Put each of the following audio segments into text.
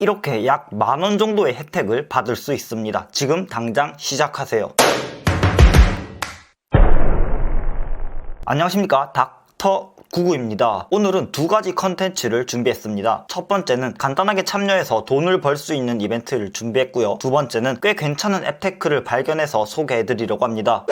이렇게 약 만 원 정도의 혜택을 받을 수 있습니다. 지금 당장 시작하세요. 안녕하십니까 닥터 구구입니다. 오늘은 두 가지 컨텐츠를 준비했습니다. 첫 번째는 간단하게 참여해서 돈을 벌 수 있는 이벤트를 준비했고요. 두 번째는 꽤 괜찮은 앱테크를 발견해서 소개해드리려고 합니다.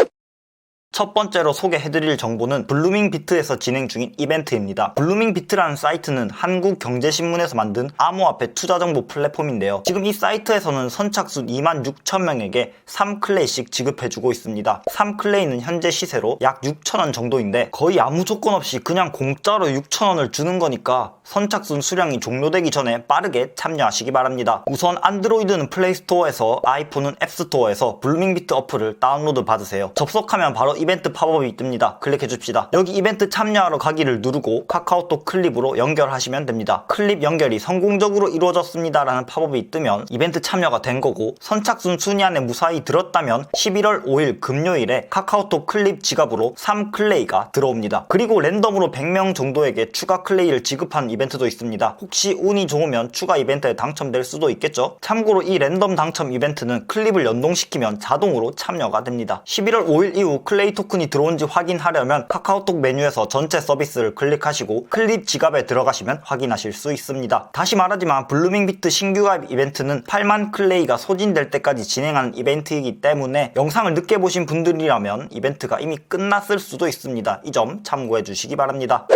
첫 번째로 소개해드릴 정보는 블루밍 비트에서 진행 중인 이벤트입니다. 블루밍 비트라는 사이트는 한국경제신문에서 만든 암호화폐 투자 정보 플랫폼인데요. 지금 이 사이트에서는 선착순 2만 6천 명에게 3클레이씩 지급해주고 있습니다. 3클레이는 현재 시세로 약 6천 원 정도인데 거의 아무 조건 없이 그냥 공짜로 6천 원을 주는 거니까 선착순 수량이 종료되기 전에 빠르게 참여하시기 바랍니다. 우선 안드로이드는 플레이스토어에서 아이폰은 앱스토어에서 블루밍 비트 어플을 다운로드 받으세요. 접속하면 바로 이 벤트 팝업이 뜹니다. 클릭해 줍시다. 여기 이벤트 참여하러 가기를 누르고 카카오톡 클립으로 연결하시면 됩니다. 클립 연결이 성공적으로 이루어졌습니다. 라는 팝업이 뜨면 이벤트 참여가 된 거고 선착순 순위 안에 무사히 들었다면 11월 5일 금요일에 카카오톡 클립 지갑으로 3클레이가 들어옵니다. 그리고 랜덤으로 100명 정도에게 추가 클레이를 지급한 이벤트도 있습니다. 혹시 운이 좋으면 추가 이벤트에 당첨될 수도 있겠죠? 참고로 이 랜덤 당첨 이벤트는 클립을 연동시키면 자동으로 참여가 됩니다. 11월 5일 이후 클레이 토큰이 들어온지 확인하려면 카카오톡 메뉴에서 전체 서비스를 클릭하시고 클립 지갑에 들어가시면 확인하실 수 있습니다. 다시 말하지만 블루밍 비트 신규 가입 이벤트는 8만 클레이가 소진될 때까지 진행하는 이벤트이기 때문에 영상을 늦게 보신 분들이라면 이벤트가 이미 끝났을 수도 있습니다. 이 점 참고해 주시기 바랍니다.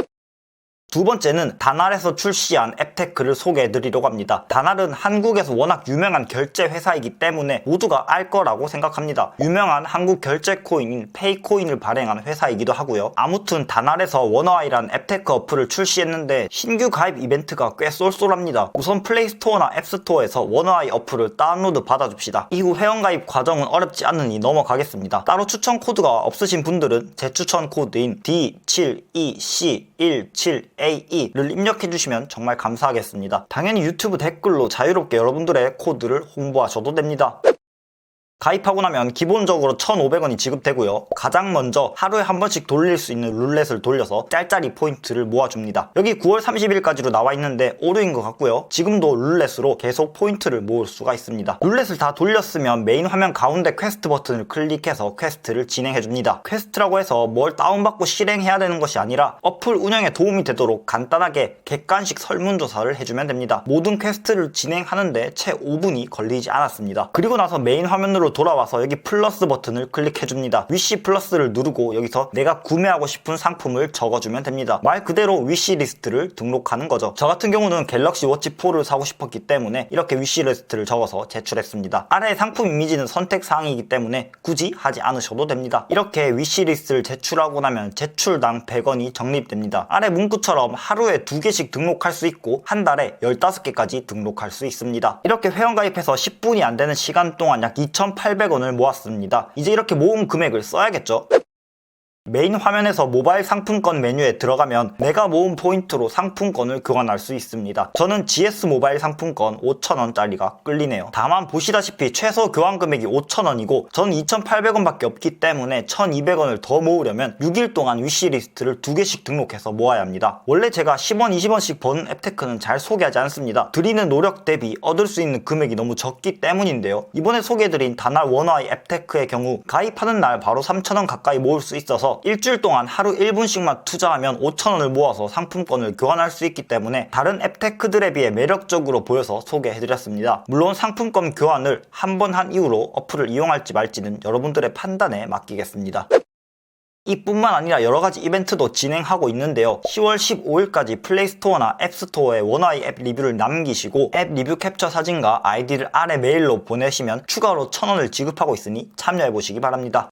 두 번째는 다날에서 출시한 앱테크를 소개해 드리려고 합니다. 다날은 한국에서 워낙 유명한 결제 회사이기 때문에 모두가 알 거라고 생각합니다. 유명한 한국 결제 코인인 페이코인을 발행한 회사이기도 하고요. 아무튼 다날에서 워너아이라는 앱테크 어플을 출시했는데 신규 가입 이벤트가 꽤 쏠쏠합니다. 우선 플레이스토어나 앱스토어에서 워너아이 어플을 다운로드 받아줍시다. 이후 회원가입 과정은 어렵지 않으니 넘어가겠습니다. 따로 추천 코드가 없으신 분들은 제 추천 코드인 D72C17AE를 입력해 주시면 정말 감사하겠습니다. 당연히 유튜브 댓글로 자유롭게 여러분들의 코드를 홍보하셔도 됩니다. 가입하고 나면 기본적으로 1,500원이 지급되고요. 가장 먼저 하루에 한 번씩 돌릴 수 있는 룰렛을 돌려서 짤짤이 포인트를 모아줍니다. 여기 9월 30일까지로 나와 있는데 오류인 것 같고요. 지금도 룰렛으로 계속 포인트를 모을 수가 있습니다. 룰렛을 다 돌렸으면 메인 화면 가운데 퀘스트 버튼을 클릭해서 퀘스트를 진행해줍니다. 퀘스트라고 해서 뭘 다운받고 실행해야 되는 것이 아니라 어플 운영에 도움이 되도록 간단하게 객관식 설문조사를 해주면 됩니다. 모든 퀘스트를 진행하는데 채 5분이 걸리지 않았습니다. 그리고 나서 메인 화면으로 돌아와서 여기 플러스 버튼을 클릭해줍니다. 위시 플러스를 누르고 여기서 내가 구매하고 싶은 상품을 적어주면 됩니다. 말 그대로 위시 리스트를 등록하는 거죠. 저 같은 경우는 갤럭시 워치 4를 사고 싶었기 때문에 이렇게 위시 리스트를 적어서 제출했습니다. 아래 상품 이미지는 선택 사항이기 때문에 굳이 하지 않으셔도 됩니다. 이렇게 위시 리스트를 제출하고 나면 제출당 100원이 적립됩니다. 아래 문구처럼 하루에 두 개씩 등록할 수 있고 한 달에 15개까지 등록할 수 있습니다. 이렇게 회원 가입해서 10분이 안 되는 시간 동안 약 2,800원을 모았습니다. 이제 이렇게 모은 금액을 써야겠죠? 메인 화면에서 모바일 상품권 메뉴에 들어가면 내가 모은 포인트로 상품권을 교환할 수 있습니다. 저는 GS 모바일 상품권 5,000원짜리가 끌리네요. 다만 보시다시피 최소 교환 금액이 5,000원이고 전 2,800원밖에 없기 때문에 1,200원을 더 모으려면 6일 동안 위시리스트를 두 개씩 등록해서 모아야 합니다. 원래 제가 10원, 20원씩 버는 앱테크는 잘 소개하지 않습니다. 드리는 노력 대비 얻을 수 있는 금액이 너무 적기 때문인데요. 이번에 소개해드린 다날 원화이 앱테크의 경우 가입하는 날 바로 3,000원 가까이 모을 수 있어서 일주일 동안 하루 1분씩만 투자하면 5,000원을 모아서 상품권을 교환할 수 있기 때문에 다른 앱테크들에 비해 매력적으로 보여서 소개해드렸습니다. 물론 상품권 교환을 한번한 이후로 어플을 이용할지 말지는 여러분들의 판단에 맡기겠습니다. 이뿐만 아니라 여러가지 이벤트도 진행하고 있는데요. 10월 15일까지 플레이스토어나 앱스토어에 원화이 앱 리뷰를 남기시고 앱 리뷰 캡처 사진과 아이디를 아래 메일로 보내시면 추가로 1000원을 지급하고 있으니 참여해보시기 바랍니다.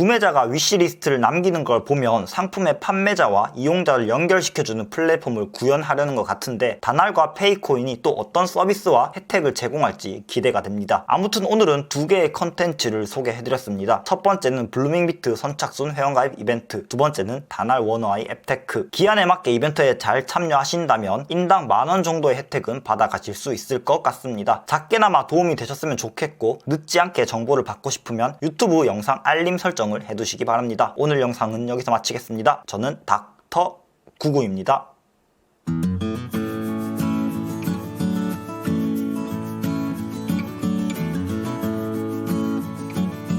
구매자가 위시리스트를 남기는 걸 보면 상품의 판매자와 이용자를 연결시켜주는 플랫폼을 구현하려는 것 같은데 다날과 페이코인이 또 어떤 서비스와 혜택을 제공할지 기대가 됩니다. 아무튼 오늘은 두 개의 컨텐츠를 소개해드렸습니다. 첫 번째는 블루밍비트 선착순 회원가입 이벤트 두 번째는 다날 원어아이 앱테크 기한에 맞게 이벤트에 잘 참여하신다면 인당 만 원 정도의 혜택은 받아가실 수 있을 것 같습니다. 작게나마 도움이 되셨으면 좋겠고 늦지 않게 정보를 받고 싶으면 유튜브 영상 알림 설정을 해두시기 바랍니다. 오늘 영상은 여기서 마치겠습니다. 저는 닥터 구구입니다.